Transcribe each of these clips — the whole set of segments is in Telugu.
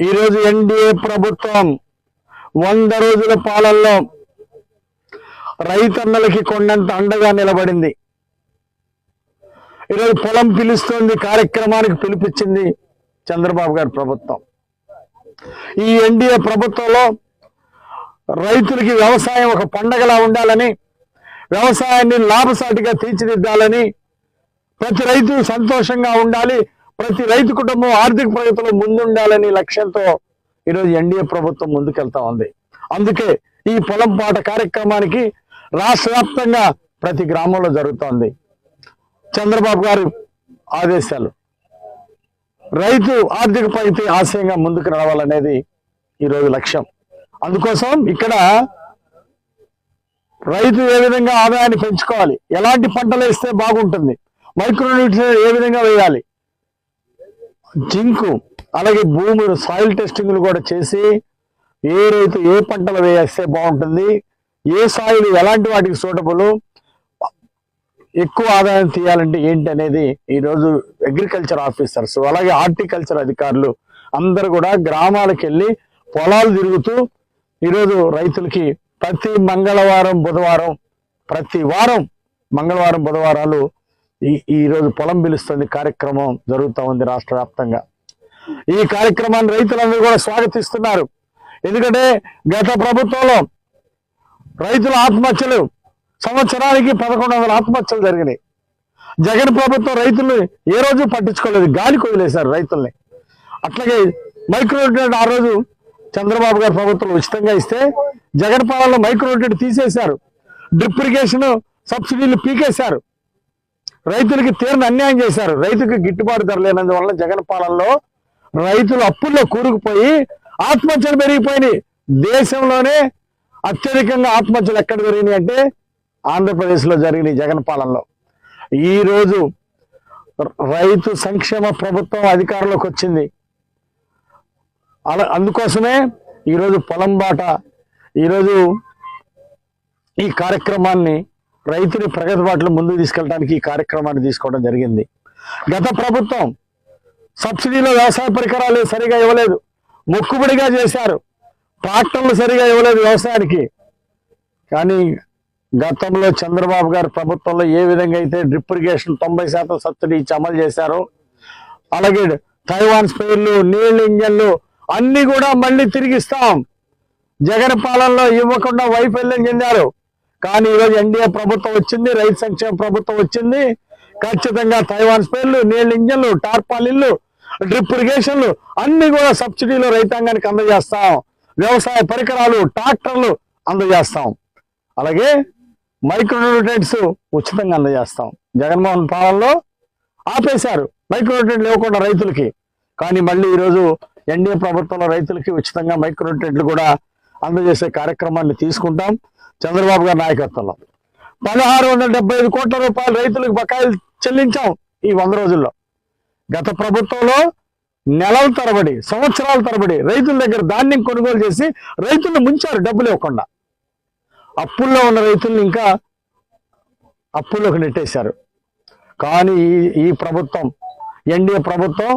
ఈరోజు ఎన్డీఏ ప్రభుత్వం వంద రోజుల పాలనలో రైతన్నలకి కొండంత అండగా నిలబడింది. ఈరోజు పొలం పిలుస్తోంది కార్యక్రమానికి పిలిపించింది చంద్రబాబు గారి ప్రభుత్వం. ఈ ఎన్డీఏ ప్రభుత్వంలో రైతులకి వ్యవసాయం ఒక పండగలా ఉండాలని వ్యవసాయాన్ని లాభసాటిగా తీర్చిదిద్దాలని ప్రతి రైతు సంతోషంగా ఉండాలి ప్రతి రైతు కుటుంబం ఆర్థిక ప్రగతిలో ముందుండాలని లక్ష్యంతో ఈరోజు ఎన్డీఏ ప్రభుత్వం ముందుకెళ్తా ఉంది. అందుకే ఈ పొలం పాట కార్యక్రమానికి రాష్ట్ర వ్యాప్తంగా ప్రతి గ్రామంలో జరుగుతోంది. చంద్రబాబు గారు ఆదేశాలు. రైతు ఆర్థిక ప్రగతి ఆశయంగా ముందుకు రావాలనేది ఈరోజు లక్ష్యం. అందుకోసం ఇక్కడ రైతు ఏ విధంగా ఆదాయాన్ని పెంచుకోవాలి? ఎలాంటి పంటలు వేస్తే బాగుంటుంది? మైక్రోన్యూట్రియన్ ఏ విధంగా వేయాలి? జింకు అలాగే భూమి సాయిల్ టెస్టింగ్లు కూడా చేసి ఏ రైతు ఏ పంటలు వేస్తే బాగుంటుంది ఏ సాయిల్ ఎలాంటి వాటికి సూటబుల్ ఎక్కువ ఆదాయం తీయాలంటే ఏంటి అనేది ఈరోజు అగ్రికల్చర్ ఆఫీసర్స్ అలాగే హార్టికల్చర్ అధికారులు అందరు కూడా గ్రామాలకు వెళ్ళి పొలాలు తిరుగుతూ ఈరోజు రైతులకి ప్రతి మంగళవారం బుధవారం ప్రతి వారం మంగళవారం బుధవారాలు ఈ ఈరోజు పొలం పిలుస్తుంది కార్యక్రమం జరుగుతూ ఉంది రాష్ట్ర వ్యాప్తంగా. ఈ కార్యక్రమాన్ని రైతులందరూ కూడా స్వాగతిస్తున్నారు. ఎందుకంటే గత ప్రభుత్వంలో రైతుల ఆత్మహత్యలు సంవత్సరానికి పదకొండు వందల ఆత్మహత్యలు జరిగినాయి. జగన్ ప్రభుత్వం రైతుల్ని ఏ రోజు పట్టించుకోలేదు. గాలి వదిలేశారు రైతుల్ని. అట్లాగే మైక్రోన్యూట్రెంట్ ఆ రోజు చంద్రబాబు గారి ప్రభుత్వం ఉచితంగా ఇస్తే జగన్ పాలనలో మైక్రోన్యూట్రెంట్ తీసేశారు. డ్రిప్ ఇరిగేషన్ సబ్సిడీలు పీకేశారు. రైతులకి తీరని అన్యాయం చేశారు. రైతుకి గిట్టుబాటు ధర లేనందువల్ల జగన్ పాలనలో రైతులు అప్పుల్లో కూరుకుపోయి ఆత్మహత్యలు పెరిగిపోయినాయి. దేశంలోనే అత్యధికంగా ఆత్మహత్యలు ఎక్కడ పెరిగినాయి అంటే ఆంధ్రప్రదేశ్లో జరిగినాయి జగన్ పాలనలో. ఈరోజు రైతు సంక్షేమ ప్రభుత్వం అధికారంలోకి వచ్చింది. అలా అందుకోసమే ఈరోజు పొలం బాట ఈరోజు ఈ కార్యక్రమాన్ని రైతుని ప్రగతి బాటలో ముందుకు తీసుకెళ్ళడానికి ఈ కార్యక్రమాన్ని తీసుకోవడం జరిగింది. గత ప్రభుత్వం సబ్సిడీలో వ్యవసాయ పరికరాలు సరిగా ఇవ్వలేదు. మొక్కుబడిగా చేశారు. ట్రాక్టర్లు సరిగా ఇవ్వలేదు వ్యవసాయానికి. కానీ గతంలో చంద్రబాబు గారి ప్రభుత్వంలో ఏ విధంగా అయితే డ్రిప్ ఇరిగేషన్ తొంభై శాతం సబ్సిడీ ఇచ్చి అమలు చేశారో అలాగే తైవాన్ స్పెయిన్లు నీళ్ళ ఇంజన్లు అన్ని కూడా మళ్ళీ తిరిగిస్తాం జగన్ పాలనలో ఇవ్వకుండా వైఫల్యం చెందారు. కానీ ఈరోజు ఎన్డీఏ ప్రభుత్వం వచ్చింది రైతు సంక్షేమ ప్రభుత్వం వచ్చింది. ఖచ్చితంగా తైవాన్ స్పేర్లు నీళ్ళ ఇంజన్లు టార్పాలిన్లు డ్రిప్ ఇరిగేషన్లు అన్ని కూడా సబ్సిడీలో రైతాంగానికి అందజేస్తాం. వ్యవసాయ పరికరాలు ట్రాక్టర్లు అందజేస్తాం. అలాగే మైక్రోన్యూట్రెంట్స్ ఉచితంగా అందజేస్తాం. జగన్మోహన్ పాలనలో ఆపేశారు. మైక్రోన్యూట్రెంట్లు ఇవ్వకుండా రైతులకి. కానీ మళ్ళీ ఈరోజు ఎన్డీఏ ప్రభుత్వంలో రైతులకి ఉచితంగా మైక్రోన్యూట్రెంట్లు కూడా అందజేసే కార్యక్రమాన్ని తీసుకుంటాం. చంద్రబాబు గారి నాయకత్వంలో. పదహారు వందల డెబ్బై ఐదు కోట్ల రూపాయలు రైతులకు బకాయిలు చెల్లించాం ఈ వంద రోజుల్లో. గత ప్రభుత్వంలో నెలల తరబడి సంవత్సరాల తరబడి రైతుల దగ్గర ధాన్యం కొనుగోలు చేసి రైతులను ముంచారు డబ్బులు ఇవ్వకుండా. అప్పుల్లో ఉన్న రైతుల్ని ఇంకా అప్పుల్లోకి నెట్టేశారు. కానీ ఈ ఈ ప్రభుత్వం ఎన్డీఏ ప్రభుత్వం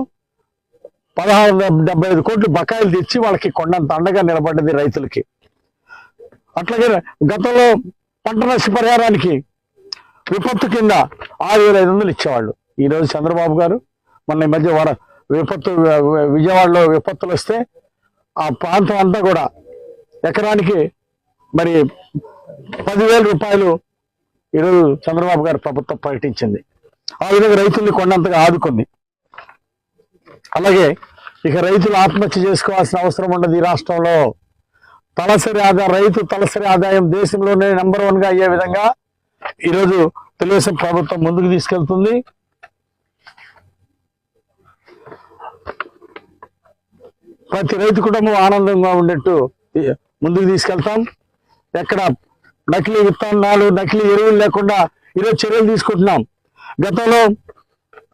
పదహారు వందల డెబ్బై ఐదు కోట్లు బకాయిలు తెచ్చి వాళ్ళకి కొండంత అండగా నిలబడ్డది రైతులకి. అట్లాగే గతంలో పంట నష్ట పరిహారానికి విపత్తు కింద ఆరు వేల ఐదు వందలు ఇచ్చేవాళ్ళు. ఈరోజు చంద్రబాబు గారు మొన్న ఈ మధ్య వర విపత్తు విజయవాడలో విపత్తులు వస్తే ఆ ప్రాంతం అంతా కూడా ఎకరానికి మరి పదివేల రూపాయలు ఈరోజు చంద్రబాబు గారు ప్రభుత్వం ప్రకటించింది ఆ విధంగా రైతుల్ని కొండంతగా ఆదుకుంది. అలాగే ఇక రైతులు ఆత్మహత్య చేసుకోవాల్సిన అవసరం ఉండదు ఈ రాష్ట్రంలో. తలసరి ఆదాయం రైతు తలసరి ఆదాయం దేశంలోనే నెంబర్ వన్గా అయ్యే విధంగా ఈరోజు తెలుగుదేశం ప్రభుత్వం ముందుకు తీసుకెళ్తుంది. ప్రతి రైతు కుటుంబం ఆనందంగా ఉండేట్టు ముందుకు తీసుకెళ్తాం. ఎక్కడ నకిలీ విత్తనాలు నకిలీ ఎరువులు లేకుండా ఈరోజు చర్యలు తీసుకుంటున్నాం. గతంలో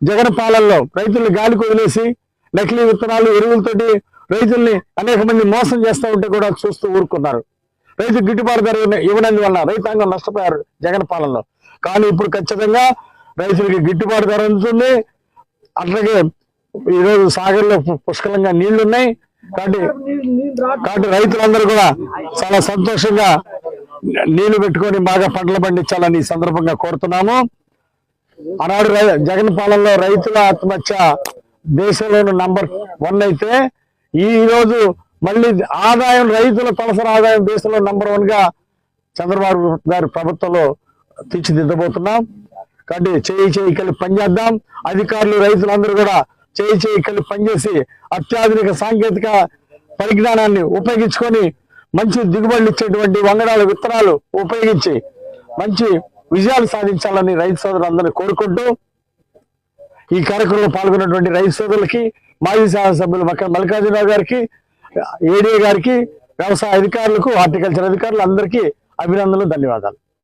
జగన్ పాలనలో రైతులు గాలికి వదిలేసి నకిలీ విత్తనాలు ఎరువులతోటి రైతుల్ని అనేక మంది మోసం చేస్తూ ఉంటే కూడా చూస్తూ ఊరుకున్నారు. రైతు గిట్టుబాటు ధర ఇవ్వడం ఇవ్వనందు వల్ల రైతాంగం నష్టపోయారు జగన్ పాలనలో. కానీ ఇప్పుడు ఖచ్చితంగా రైతులకి గిట్టుబాటు ధర అందుతుంది అట్లాగే ఈరోజు సాగర్లో పుష్కలంగా నీళ్ళు ఉన్నాయి కాబట్టి కాబట్టి రైతులందరూ కూడా చాలా సంతోషంగా నీళ్ళు పెట్టుకొని బాగా పంటలు పండించాలని సందర్భంగా కోరుతున్నాము. ఆనాడు రై- జగన్ పాలనలో రైతుల ఆత్మహత్య దేశంలోని నంబర్ వన్ అయితే ఈ రోజు మళ్ళీ ఆదాయం రైతుల తలసరి ఆదాయం దేశంలో నంబర్ వన్గా చంద్రబాబు గారి ప్రభుత్వంలో తీర్చిదిద్దబోతున్నాం. కాబట్టి చేయి చేయి కలిపి పనిచేద్దాం. అధికారులు రైతులందరూ కూడా చేయి చేయి కలిపి పనిచేసి అత్యాధునిక సాంకేతిక పరిజ్ఞానాన్ని ఉపయోగించుకొని మంచి దిగుబడులు ఇచ్చేటువంటి వంగడాల విత్తనాలు ఉపయోగించి మంచి విజయాలు సాధించాలని రైతు సోదరులందరినీ కోరుకుంటూ ఈ కార్యక్రమంలో పాల్గొన్నటువంటి రైతు సోదరులకి మాజీ శాసనసభ్యులు మక్క మల్లికార్జునరావు గారికి ఏడీఏ గారికి వ్యవసాయ అధికారులకు హార్టికల్చర్ అధికారులు అందరికీ అభినందనలు ధన్యవాదాలు.